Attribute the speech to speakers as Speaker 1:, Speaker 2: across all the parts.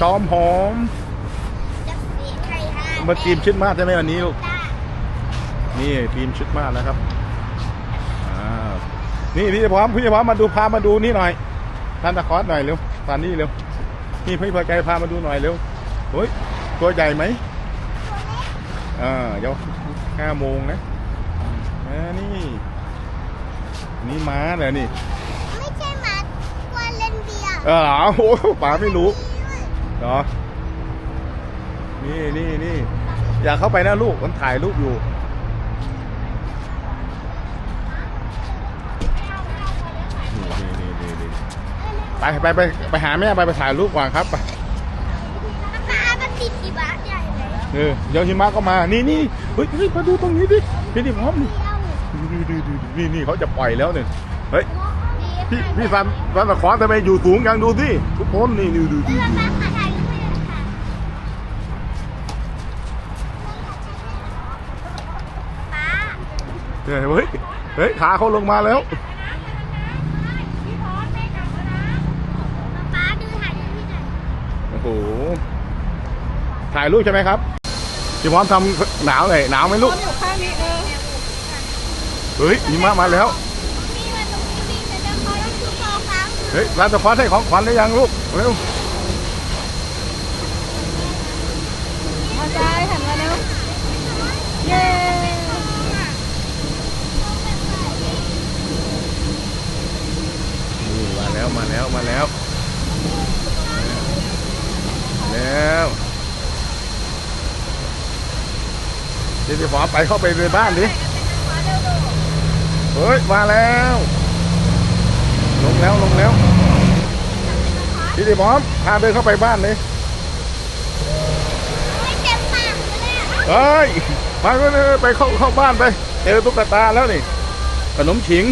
Speaker 1: จอมหอม
Speaker 2: จะสีไข่ห้า
Speaker 1: มาทีมชุดมาสใช่ไหมวันนี้ลูก
Speaker 2: จ้า
Speaker 1: นี่ทีมชุดมาสนะครับอ่านี่พี่พร้อมพี่พร้อมมาดูพามาดูนี่หน่อยท่านตะคอสหน่อยเร็วตอนนี้เร็วนี่พี่พอใจพามาดูหน่อยเร็วเฮ้ยตัวใหญ่ไหมอ่าเดี๋ยวห้าโมงนะอ่านี่ นี่ม้าเหรอนี่
Speaker 2: ไม่ใช่หมาตัวเล่นเบียร์
Speaker 1: เออโอ้โหป๋าไม่รู้ เหรอนี่นี่นี่อย่าเข้าไปนะลูกมันถ่ายรูปอยู่นี่นี่นี่นี่ไปไปไปไปหาแม่ไปไปถ่ายรูปก่อนครับไป
Speaker 2: ปลามันติดกี่บาทใหญ่เลย
Speaker 1: เออเดี๋ยวหิมะก็มานี่นี่เฮ้ยเฮ้ยมาดูตรงนี้ดิพี่ดิพร้อมนี่
Speaker 2: เดียว
Speaker 1: ดูดูดูดูนี่นี่เขาจะปล่อยแล้วเนี่ยเฮ้ย
Speaker 2: ดี
Speaker 1: พี่
Speaker 2: ค่ะ
Speaker 1: พี่ซันซันตะขอทำไมอยู่สูงยังดูสิทุกคนนี่ดูดู
Speaker 2: เว
Speaker 1: ดู เฮ้ยเฮ้ยขาเขาลงมาแล้ว
Speaker 2: ปลาดูถ่ายดูที่ไหน
Speaker 1: โอ้โหถ่ายรูปใช่ไหมครับพี่พร้อมทำหนาวหน่อยหนาวไหมลูก
Speaker 2: อยู่ข้างนี้เออ
Speaker 1: เฮ้ยหิมะมาแล้ว
Speaker 2: มีมันตรงนี้มีแต่จะคอยที่คอค้าง
Speaker 1: เฮ้ยร้านสะพอให้ของขวัญได้ยังลูกเร็ว
Speaker 2: มาใจหันมาเร็วเย้
Speaker 1: นี่มาแล้วมาแล้วมาแล้วมาแล้วเดี๋ยวพี่พร้อมไปเข้าไปในบ้านดิเฮ้ย มาแล้ว ลงแล้วลงแล้วพี่ดิพร้อมพาเดินเข้าไปบ้านเลย
Speaker 2: ไม่เต็มปากเลยอะ
Speaker 1: เฮ้ยมาเลยไปเข้าเข้าบ้านไปเจอตุ๊กตาแล้วนี่ ขนมฉิง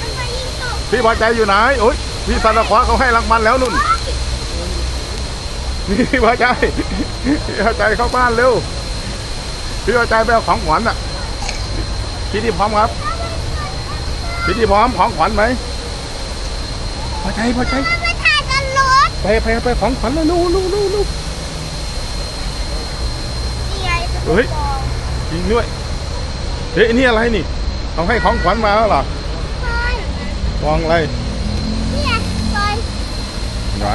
Speaker 2: มันมายิงตก
Speaker 1: พี่พอใจอยู่ไหนโอ้ยพี่สันตะขวาเขาให้รางวัลแล้วนุ่นนี่พี่พอใจพี่พอใจเข้าบ้านเร็ว พี่พอใจไปเอาของขวัญอะพี่ที่พร้อมครับพี่ที่พร้อมของขวัญไหมพอใจพอใจ
Speaker 2: มันมาถ่ายกันรถ
Speaker 1: ไปไปไปของขวัญเลยลูกลูกลูกลูก
Speaker 2: นี่ไง
Speaker 1: เฮ้ยจริงด้วยเฮ้ยนี่อะไรนี่เขาให้ของขวัญมาแล้วเหรอ
Speaker 2: ซอย
Speaker 1: กองอะไร
Speaker 2: นี่ไงซอย
Speaker 1: นะ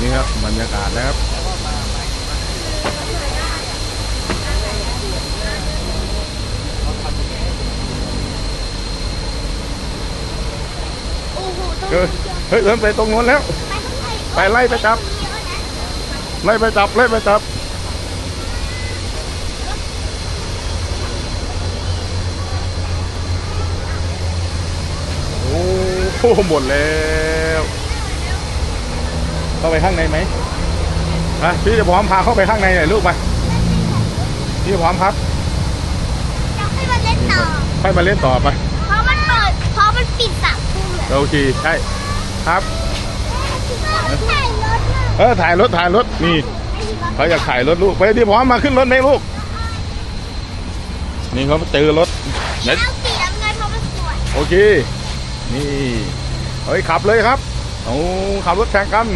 Speaker 1: นี่ครับบรรยากาศนะครับ
Speaker 2: โอ้โหตรง
Speaker 1: เออเฮ้ยเดินไปตรงนู้นแล้ว ไปไล่ไปจับ ไล่ไปจับ ไล่ไปจับโอ้โหหมดแล้วเข้าไปข้างในไหมอะพี่จะพร้อมพาเข้าไปข้างในหน่อยลูกมาพี่จะพร้อมครับ
Speaker 2: จะให้มันเล่นต่อ
Speaker 1: ค่อยมาเล่นต่อไป โอเคใช่ครับ
Speaker 2: ถ่ายรถน่ะ
Speaker 1: เออถ่ายรถถ่ายรถนี่เขาอยากถ่ายรถลูกไปพี่พร้อมมาขึ้นรถไหมลูก นี่เขาเจอรถไหน
Speaker 2: เอาสีน้ำเงินเพราะมันสวย
Speaker 1: โอเค นี่เฮ้ยขับเลยครับโอ้ขับรถแข่งกัน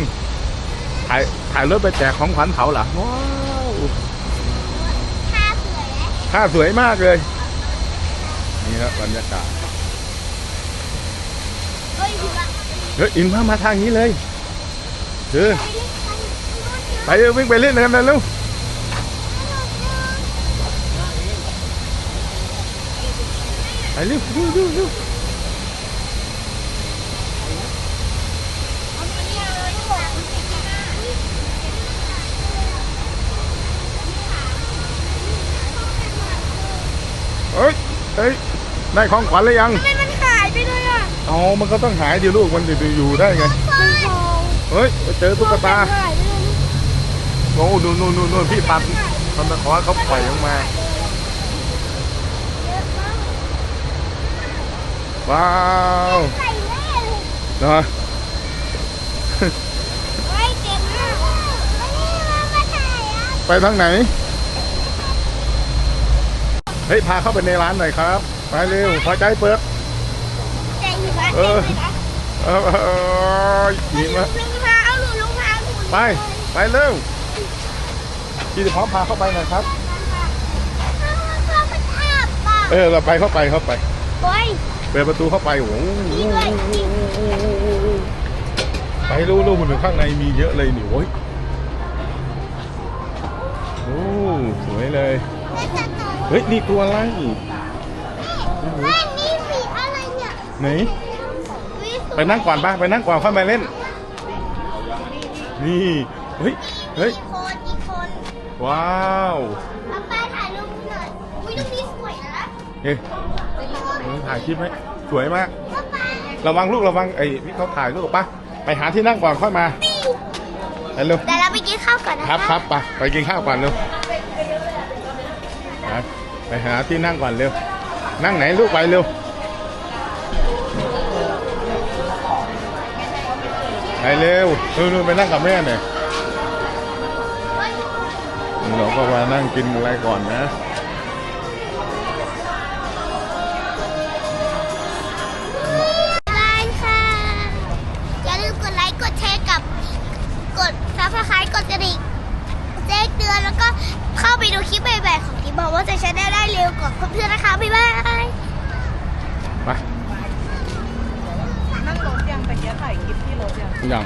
Speaker 1: ถ่ายถ่ายรถไปแจกของขวัญเขาเหรอว้าว
Speaker 2: ท่าสวยไหม
Speaker 1: ท่าสวยมากเลย นี่ครับบรรยากาศ
Speaker 2: เฮ้ยถือว่า
Speaker 1: เฮ้ยอินมามาทางนี้เลยเออ
Speaker 2: ไปเล่นกัน
Speaker 1: ไปเออวิ่งไปเล่นกันเลยลูกไปเร็วเร็วเร็วเร็วเฮ้ยเฮ้ยได้ของขวัญหรือยัง
Speaker 2: เลยอะ
Speaker 1: อ๋อมันก็ต้องหายดิลูกมันจะอยู่ได้ไง
Speaker 2: มันทอง
Speaker 1: เฮ้ยไปเจอตุ๊กตา
Speaker 2: หายไปเลย
Speaker 1: โอ้นู่นนู่นนู่นนู่นพี่ปันปันตะขอเขาปล่อยออกมา
Speaker 2: เยอะมาก
Speaker 1: ว้าว
Speaker 2: ใส่แน่เลย
Speaker 1: เนาะ
Speaker 2: เฮ้ยเต็มมากอันนี้มามาถ่ายอะ
Speaker 1: ไปทางไหน เฮ้ย พาเข้าไปในร้านหน่อยครับ ไปเร็วพอใจเปิด
Speaker 2: แต่อยู่ร้าน
Speaker 1: เอ
Speaker 2: เต็ม
Speaker 1: อ
Speaker 2: เลยนะ
Speaker 1: เอเออเออเออมีมา
Speaker 2: ลุงพาเอาหนูลุงพาหนู
Speaker 1: ไป ไปเร็วพี่จะพร้อมพาเข้าไปหน่อยครับ
Speaker 2: เราไปแอบป่ะ
Speaker 1: เออเราไปเข้าไปเข้าไป
Speaker 2: โอ้ย
Speaker 1: เปิดประตูเข้าไปโอ้โห
Speaker 2: นี่ด้วย
Speaker 1: ไปรู้รู้มันข้างในมีเยอะเลยนี่โอ้ยโอ้สวยเลย เฮ้ย นี่ตัวอะไรโอ้โห
Speaker 2: แม่นี่สีอะไรเนี่ย
Speaker 1: ไหน
Speaker 2: วิสุ
Speaker 1: ไปนั่งก่อนบ้างไปนั่งก่อนเข้ามาเล่น นี่ เฮ้ย เฮ้ย
Speaker 2: อีกคนอีกคน
Speaker 1: ว้าว
Speaker 2: เอาไปถ่ายรูปหน่อยอุ้ยตรงนี้สวยนะ
Speaker 1: เฮ้ยถ่ายคลิปไหมสวยมาก
Speaker 2: เอาไป
Speaker 1: ระวังลูกระวังไอ้นี่เขาถ่ายลูกปะไปหาที่นั่งก่อนค่อยมาไปเร็ว
Speaker 2: แต่เราไปกินข้าวก่อนนะ
Speaker 1: ค
Speaker 2: คะ
Speaker 1: รับครับไปไปกินข้าวก่อนเร็วไปไปหาที่นั่งก่อนเร็ว นั่งไหนลูกไปเร็ว เร็วนู่นไปนั่งกับแม่หน่อยเราก็มานั่งกินอะไรก่อนนะ
Speaker 2: ไลค์ค่ะอย่าลืมกดไลค์กดแชร์กับกดซับสไครต์กดกระดิ่งแจ้งเตือนแล้วก็เข้าไปดูคลิปใหม่ๆของที่บอกว่าจะชแนลได้เร็วกว่าเพื่อนๆนะคะ บ๊ายบาย
Speaker 1: ไป
Speaker 3: ถยังตะเกียบถ่ายคลิปที่รถยัง
Speaker 1: ยัง